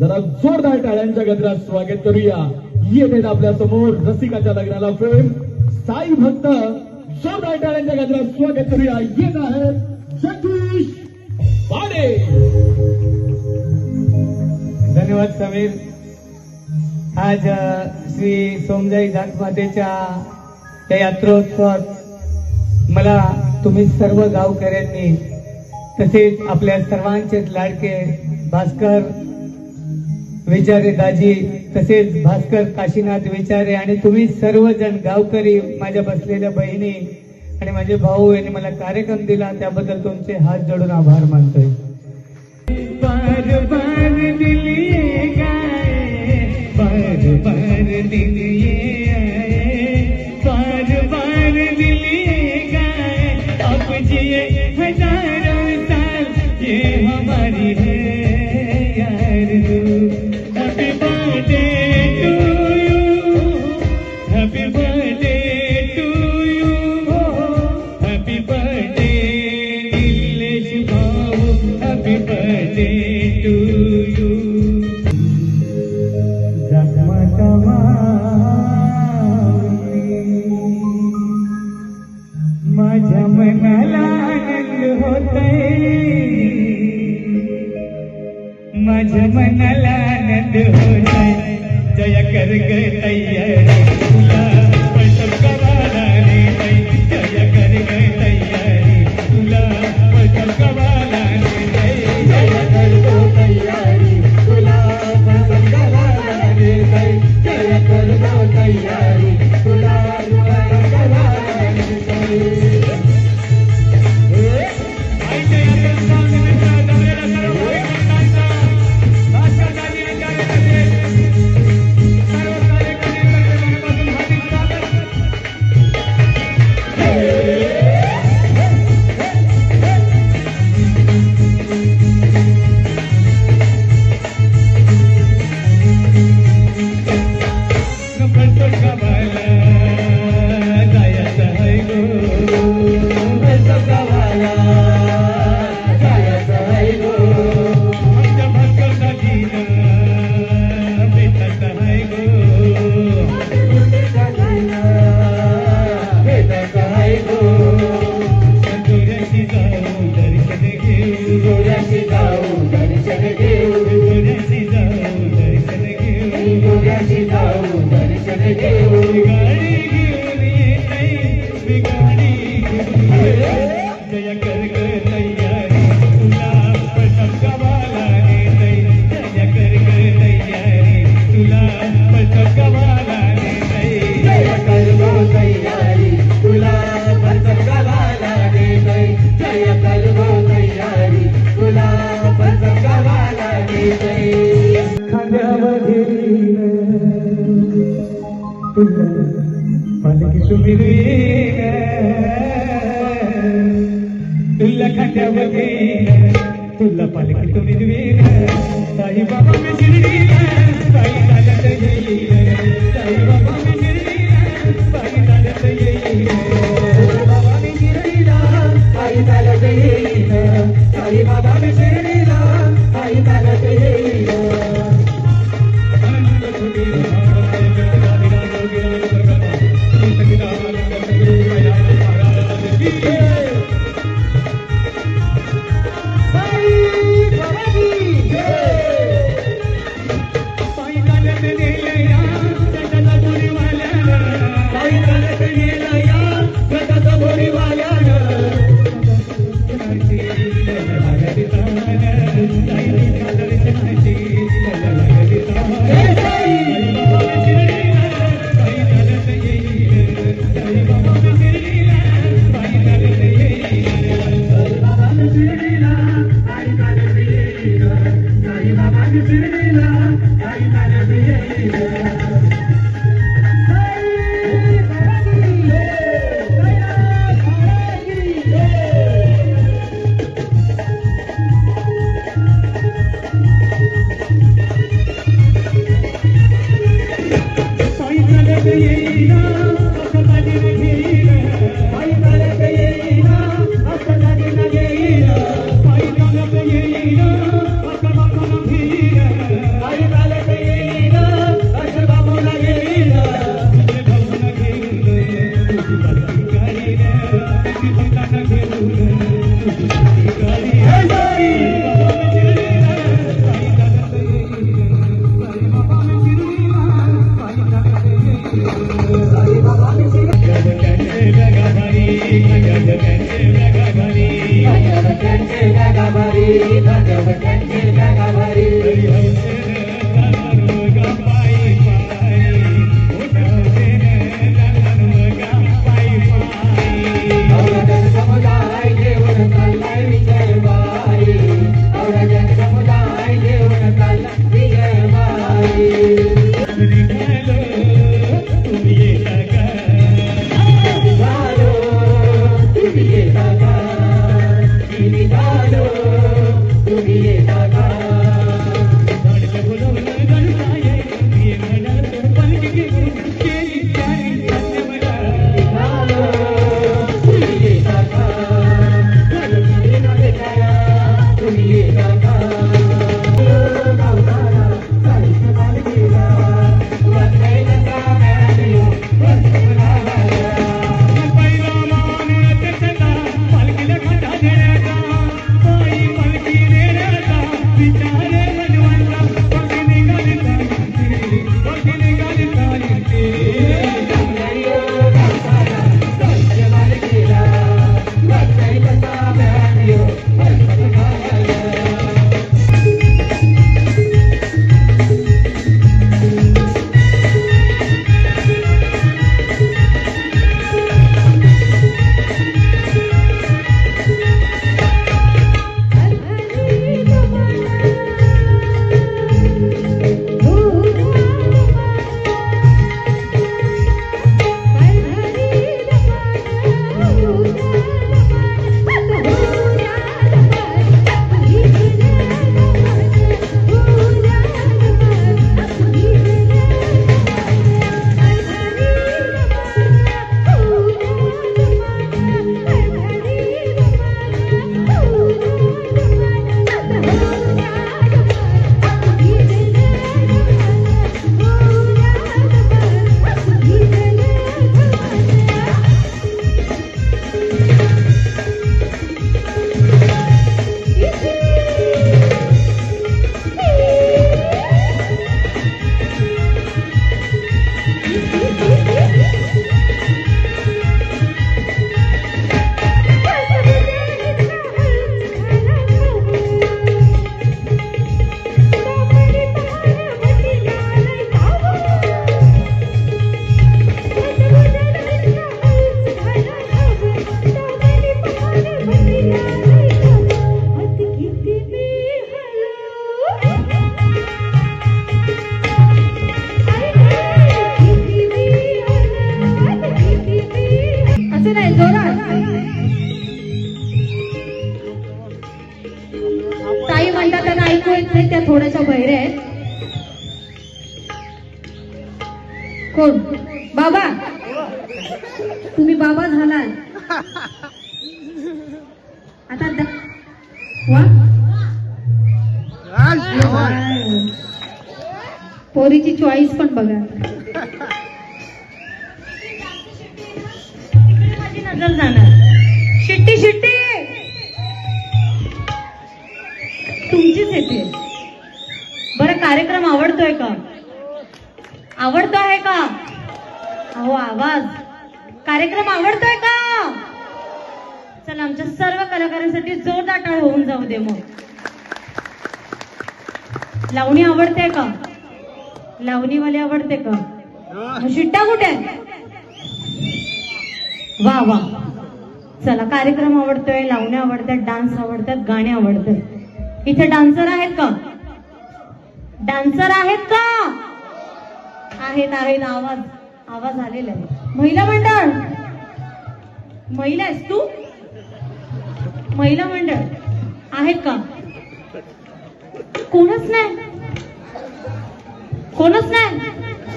जरा जोरदार टाळ्यांच्या गजरात स्वागत करूया. येत आपल्यासमोर रसिकाच्या लग्नाला फेम साई भक्त जोरदार टाळ्यांच्या गजरात स्वागत करूया. येत आहेत जगदीश पाडे धन्यवाद समीर. आज श्री सोमजाई जातमातेच्या त्या यात्रोत्सवात मला तुम्ही सर्व गावकऱ्यांनी तसेच आपल्या सर्वांचे लाडके भास्कर विचारे दाजी तसेच भास्कर काशीनाथ विचारे आणि तुम्ही सर्वजण गावकरी माझ्या बसलेल्या बहिणी आणि माझे भाऊ यांनी मला कार्यक्रम दिला त्याबद्दल तुमचे हात जोडून आभार मानतोय. बार yeah. Thank you, Jimmy. त्यांचे जगावरी तरी तुमचीच येते. बरं कार्यक्रम आवडतोय का? आवडतो आहे का? अहो आवाज. कार्यक्रम आवडतोय का? चला आमच्या सर्व कलाकारांसाठी जोरदार टाळ होऊन जाऊ दे मग. लावणी आवडते का? लावणीवाली आवडते का? शिट्टा कुठे वा वा. चला कार्यक्रम आवडतोय लावण्या आवडतात डान्स आवडतात गाणे आवडतात. इथे डान्सर आहेत का? डान्सर आहेत का? आहेत आहेत. आवाज आवाज आलेला आहे. महिला मंडळ. महिला आहेस तू? महिला मंडळ. आहेत का? कोणच नाही. कोणच नाही?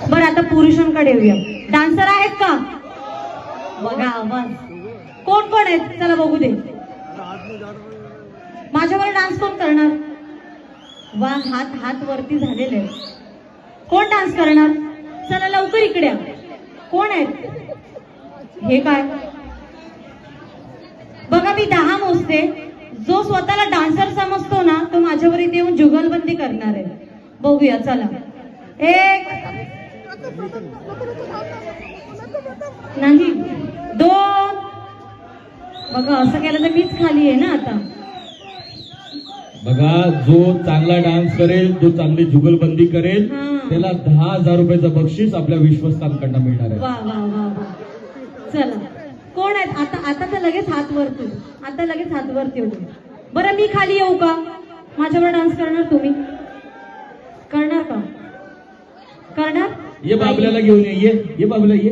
बरं आता पुरुषांकडे येऊया. डान्सर आहेत का? बघा आवाज. कोण कोण आहेत? चला बघू दे. माझ्यावर डान्स कोण करणार? वा हात हात वरती झालेले. कोण डान्स करणार? चला लवकर इकडे या. कोण आहेत? हे काय? बघा मी दहा मोजते. जो स्वतःला डान्सर समजतो ना तो माझ्यावर इथे येऊन जुगलबंदी करणार आहे. बघूया चला. एक. नाही. दोन. बघा असं केलं तर मीच खाली आहे ना आता. बघा जो चांगला डान्स करेल जो चांगली जुगलबंदी करेल. त्याला दहा हजार रुपयाचं बक्षीस आपल्या विश्वस्तांकडनं मिळणार आहे. वा वा वा वा. चला. कोण आहेत? आता आता तर लगेच हात वरती आता लगेच हात वरती होते बरं मी खाली येऊ का? माझ्यावर डान्स करणार तुम्ही? करणार का? करणार? ये बाबल्याला घेऊन ये ये ये बाबला ये.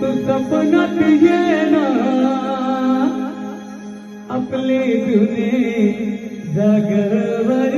तूं सभे जगर वर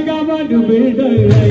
जगह डूबे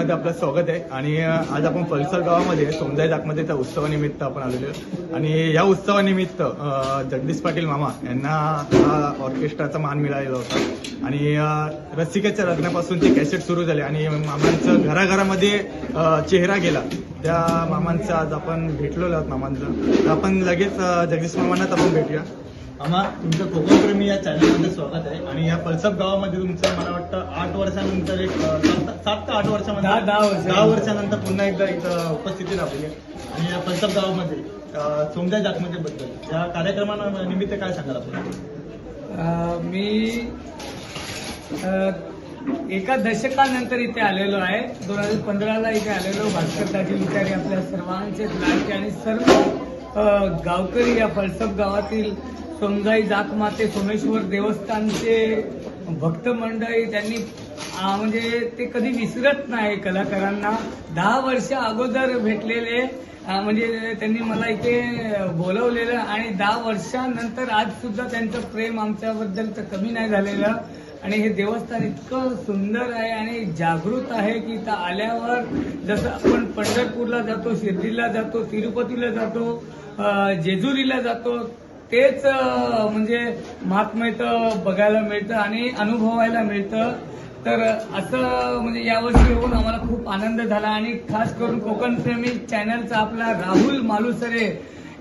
मध्ये आपलं स्वागत आहे. आणि आज आपण पलसर गावामध्ये सोमदाई जाकमध्ये त्या उत्सवानिमित्त आपण आलेलो आहे. आणि या उत्सवानिमित्त जगदीश पाटील मामा यांना हा ऑर्केस्ट्राचा मान मिळालेला होता. आणि रसिकेच्या लग्नापासून ते कॅसेट सुरू झाले. आणि मामांचं घराघरामध्ये चेहरा गेला. त्या मामांचं आज आपण भेटलेलो आहोत मामांचं. तर आपण लगेच जगदीश मामांनाच आपण भेटूया. मामा तुमचं कोकणप्रेमी या चॅनलमध्ये स्वागत आहे. आणि या पलसप गावामध्ये तुमचं मला वाटतं आठ वर्षानंतर एक सात सात ते आठ वर्षामध्ये? दहा- वर्ष. दहा वर्षानंतर पुन्हा एकदा इथं उपस्थिती लाभली आहे. आणि या पलसप गावामध्ये जाकमध्ये बद्दल या कार्यक्रमानिमित्त काय सांगाल आपण? मी एका दशकानंतर इथे आलेलो आहे. दोन हजार पंधराला इथे आलेलो भास्कर दाजी विचारे आपल्या सर्वांचे लाडके आणि सर्व गावकरी या फलसप गावातील समजाई जातमाते सोमेश्वर देवस्थानचे भक्त मंडळी त्यांनी म्हणजे ते कधी विसरत नाही कलाकारांना. दहा वर्ष अगोदर भेटलेले म्हणजे त्यांनी मला इथे बोलवलेलं आणि दहा वर्षानंतर आज सुद्धा त्यांचं प्रेम आमच्याबद्दल तर कमी नाही झालेलं. आणि हे देवस्थान इतकं सुंदर आहे आणि जागृत आहे की इथं आल्यावर जसं आपण पंढरपूरला जातो शिर्डीला जातो तिरुपतीला जातो जेजुरीला जातो तेच म्हणजे महात्म्य इथं बघायला मिळतं आणि अनुभवायला मिळतं तर असं म्हणजे यावर्षी येऊन आम्हाला खूप आनंद झाला आणि खास करून कोकण प्रेमी चॅनलचा आपला राहुल मालुसरे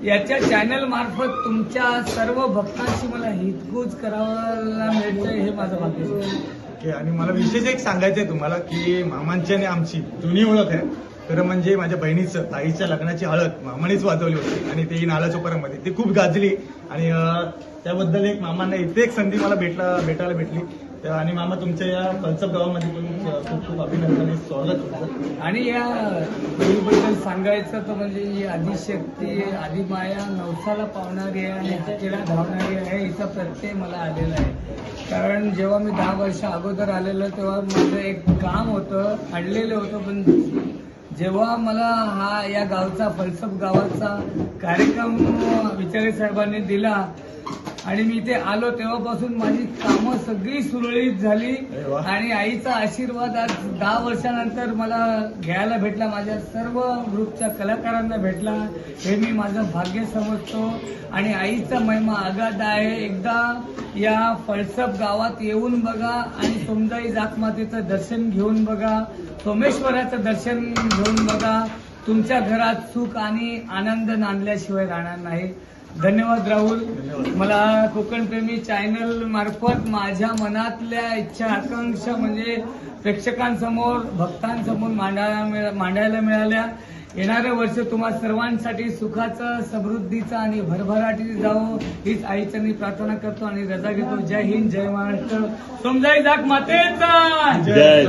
याच्या चॅनल मार्फत तुमच्या सर्व भक्तांशी मला हितगुज करायला मिळतं हे माझं भाग्य आहे. आणि मला विशेष एक सांगायचं आहे तुम्हाला की मामांची आणि आमची जुनी ओळख आहे खरं म्हणजे माझ्या बहिणीचं ताईच्या लग्नाची हळद मामानेच वाजवली होती आणि तेही नाला चोपारामध्ये ती खूप गाजली आणि त्याबद्दल एक मामांना इथे एक संधी मला भेटला भेटायला भेटली. तर आणि मामा तुमच्या या पलसप गावामध्ये पण खूप खूप अभिनंदन आणि स्वागत होतं. आणि या देवीबद्दल सांगायचं तर म्हणजे ही आदिशक्ती आदिमाया नवसाला पावणारी आहे आणि हाकेला धावणारी आहे हिचा प्रत्यय मला आलेला आहे. कारण जेव्हा मी दहा वर्ष अगोदर आलेलो तेव्हा माझं एक काम होतं अडलेलं होतं पण जेव्हा मला हा या गावचा फलसफ गावाचा कार्यक्रम विचारे साहेबांनी दिला आणि मी इथे आलो तेव्हापासून माझी कामं सगळी सुरळीत झाली. आणि आईचा आशीर्वाद आज दहा वर्षानंतर मला घ्यायला भेटला माझ्या सर्व ग्रुपच्या कलाकारांना भेटला. हे मी माझं भाग्य समजतो. आणि आईचा महिमा आगाध आहे. एकदा या फळसप गावात येऊन बघा आणि सोमदाई जातमातेचं दर्शन घेऊन बघा. सोमेश्वराचं दर्शन घेऊन बघा. तुमच्या घरात सुख आणि आनंद नांदल्याशिवाय राहणार नाही. धन्यवाद राहुल. मला कोकण प्रेमी चॅनल मार्फत माझ्या मनातल्या इच्छा आकांक्षा म्हणजे प्रेक्षकांसमोर भक्तांसमोर मांडायला मांडायला मिळाल्या. येणारं वर्ष तुम्हा सर्वांसाठी सुखाचं समृद्धीचं आणि भरभराटी जावो हीच आईच्या मी प्रार्थना करतो आणि रजा घेतो. जय हिंद जय महाराष्ट्र. समजाई जाग मातेचा. जय